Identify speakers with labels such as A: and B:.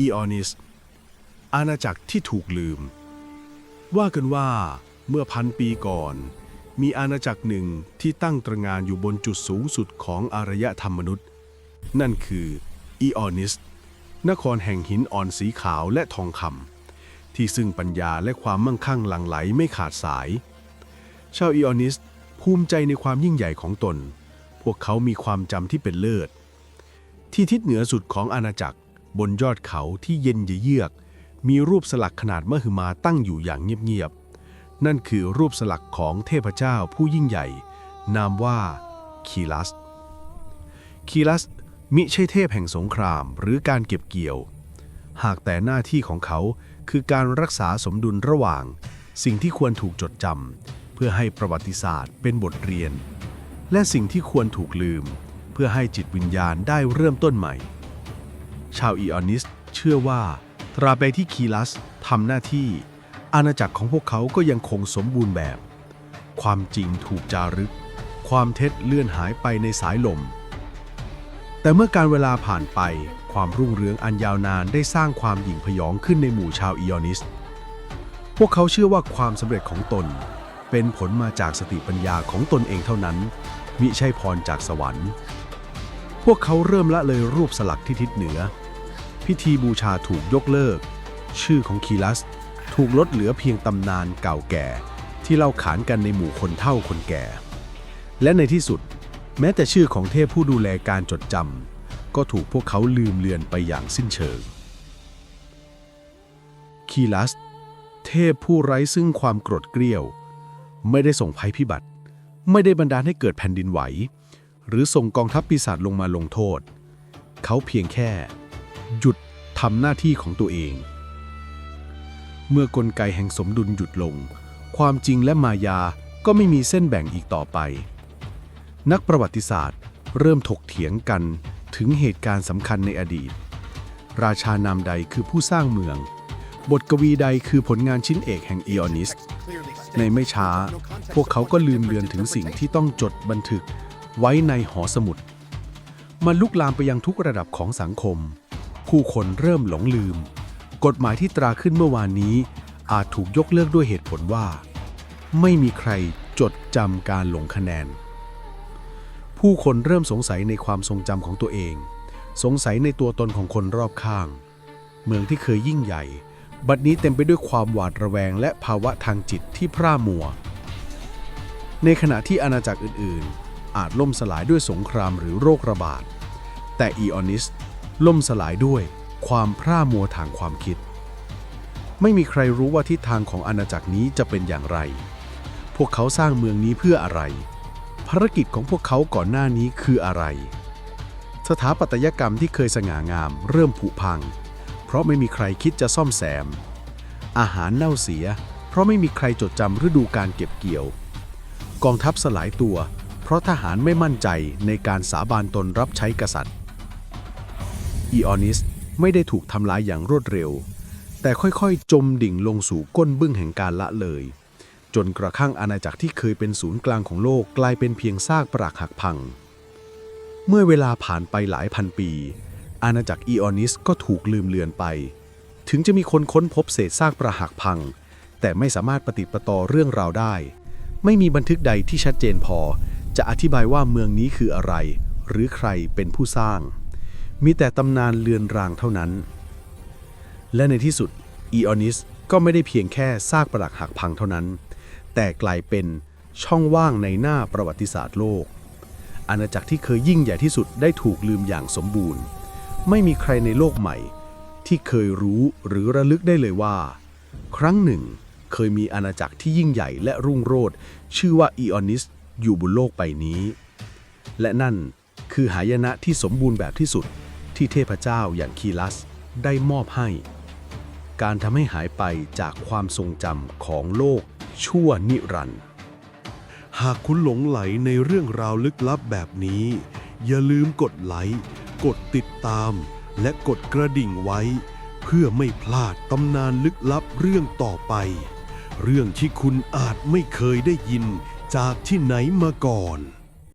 A: อีออนิส อาณาจักรที่ถูกลืม ว่ากันว่าเมื่อพันปีก่อน มีอาณาจักรหนึ่งที่ตั้งตระงานอยู่บนจุดสูงสุดของอารยธรรมมนุษย์ นั่นคืออีออนิส นครแห่งหินอ่อนสีขาวและทองคำที่ซึ่งปัญญาและความมั่งคั่งหลั่งไหลไม่ขาดสาย ชาวอีออนิสภูมิใจในความยิ่งใหญ่ของตน พวกเขามีความจำที่เป็นเลิศ ที่ทิศเหนือสุดของอาณาจักร บนยอดเขาที่เย็นเยือก มีรูปสลักขนาดมหึมาตั้งอยู่อย่างเงียบๆ นั่นคือรูปสลักของเทพเจ้าผู้ยิ่งใหญ่ นามว่าคีลัส คีลัสมิใช่เทพแห่งสงครามหรือการเก็บเกี่ยว หากแต่หน้าที่ของเขาคือการรักษาสมดุลระหว่าง สิ่งที่ควรถูกจดจำเพื่อให้ประวัติศาสตร์เป็นบทเรียน และสิ่งที่ควรถูกลืม เพื่อให้จิตวิญญาณได้เริ่มต้นใหม่ ชาวอีออนิสเชื่อว่าตราบใดที่คีลัสทำหน้าที่ อาณาจักรของพวกเขาก็ยังคงสมบูรณ์แบบ ความจริงถูกจารึก ความเท็จเลื่อนหายไปในสายลม แต่เมื่อการเวลาผ่านไปความรุ่งเรืองอันยาวนานได้สร้างความหยิ่งพยองขึ้นในหมู่ชาวอีออนิส พวกเขาเชื่อว่าความสำเร็จของตน เป็นผลมาจากสติปัญญาของตนเองเท่านั้น มิใช่พรจากสวรรค์ พวกเขาเริ่มละเลยรูปสลักที่ทิศเหนือ พิธีบูชาถูกยกเลิก ชื่อของคีลัส ถูกลดเหลือเพียงตำนานเก่าแก่ ที่เล่าขานกันในหมู่คนเฒ่าคนแก่ และในที่สุด แม้แต่ชื่อของเทพผู้ดูแลการจดจำก็ถูกพวกเขาลืมเลือนไปอย่างสิ้นเชิง คีลัส เทพผู้ไร้ซึ่งความโกรธเกรี้ยว ไม่ได้ส่งภัยพิบัติ ไม่ได้บันดาลให้เกิดแผ่นดินไหว หรือส่งกองทัพปีศาจลงมาลงโทษ เขาเพียงแค่ หยุดทำหน้าที่ของตัวเอง เมื่อกลไกแห่งสมดุลหยุดลง ความจริงและมายาก็ไม่มีเส้นแบ่งอีกต่อไป นักประวัติศาสตร์เริ่มถกเถียงกันถึงเหตุการณ์สำคัญในอดีต ราชานามใดคือผู้สร้างเมือง บทกวีใดคือผลงานชิ้นเอกแห่งอีออนิส ในไม่ช้า พวกเขาก็ลืมเลือนถึงสิ่งที่ต้องจดบันทึกไว้ในหอสมุด มันลุกลามไปยังทุกระดับของสังคม ผู้คนเริ่มหลงลืม กฎหมายที่ตราขึ้นเมื่อวานนี้ อาจถูกยกเลิกด้วยเหตุผลว่า ไม่มีใครจดจำการลงคะแนน ผู้คนเริ่มสงสัยในความทรงจำของตัวเอง สงสัยในตัวตนของคนรอบข้าง เมืองที่เคยยิ่งใหญ่ บัดนี้เต็มไปด้วยความหวาดระแวงและภาวะทางจิตที่พร่ามัว ในขณะที่อาณาจักรอื่น ๆ อาจล่มสลายด้วยสงครามหรือโรคระบาด แต่อีออนิส ล่มสลายด้วยความพร่ามัวทางความคิด ไม่มีใครรู้ว่าทิศทางของอาณาจักรนี้จะเป็นอย่างไร พวกเขาสร้างเมืองนี้เพื่ออะไร ภารกิจของพวกเขาก่อนหน้านี้คืออะไร สถาปัตยกรรมที่เคยสง่างาม เริ่มผุพัง เพราะไม่มีใครคิดจะซ่อมแซม อาหารเน่าเสีย เพราะไม่มีใครจดจำฤดูการเก็บเกี่ยว กองทัพสลายตัว เพราะทหารไม่มั่นใจในการสาบานตนรับใช้กษัตริย์ อีออนิสไม่ได้ถูกทำลายอย่างรวดเร็ว แต่ค่อยๆ จมดิ่งลงสู่ก้นบึ้งแห่งการละเลย จนกระทั่งอาณาจักรที่เคยเป็นศูนย์กลางของโลกกลายเป็นเพียงซากปรักหักพัง เมื่อเวลาผ่านไปหลายพันปี อาณาจักรอีออนิสก็ถูกลืมเลือนไป ถึงจะมีคนค้นพบเศษซากปรักหักพัง แต่ไม่สามารถปฏิประต่อเรื่องราวได้ ไม่มีบันทึกใดที่ชัดเจนพอ จะอธิบายว่าเมืองนี้คืออะไร หรือใครเป็นผู้สร้าง มีแต่ตำนานเลือนรางเท่านั้น และในที่สุดอีออนิสก็ไม่ได้เพียงแค่ซากปรักหักพังเท่านั้น แต่กลายเป็นช่องว่างในหน้าประวัติศาสตร์โลก อาณาจักรที่เคยยิ่งใหญ่ที่สุดได้ถูกลืมอย่างสมบูรณ์ ไม่มีใครในโลกใหม่ ที่เคยรู้หรือระลึกได้เลยว่า ครั้งหนึ่ง เคยมีอาณาจักรที่ยิ่งใหญ่และรุ่งโรจน์ชื่อว่าอีออนิสอยู่บนโลกใบนี้ และนั่นคือหายนะที่สมบูรณ์แบบที่สุด ที่เทพเจ้าอย่างคีลัสได้มอบให้ การทำให้หายไปจากความทรงจำของโลกชั่วนิรันดร์หากคุณหลงไหลในเรื่องราวลึกลับแบบนี้ อย่าลืมกดไลค์กดติดตาม และกดกระดิ่งไว้ เพื่อไม่พลาดตำนานลึกลับเรื่องต่อไป เรื่องที่คุณอาจไม่เคยได้ยินจากที่ไหนมาก่อน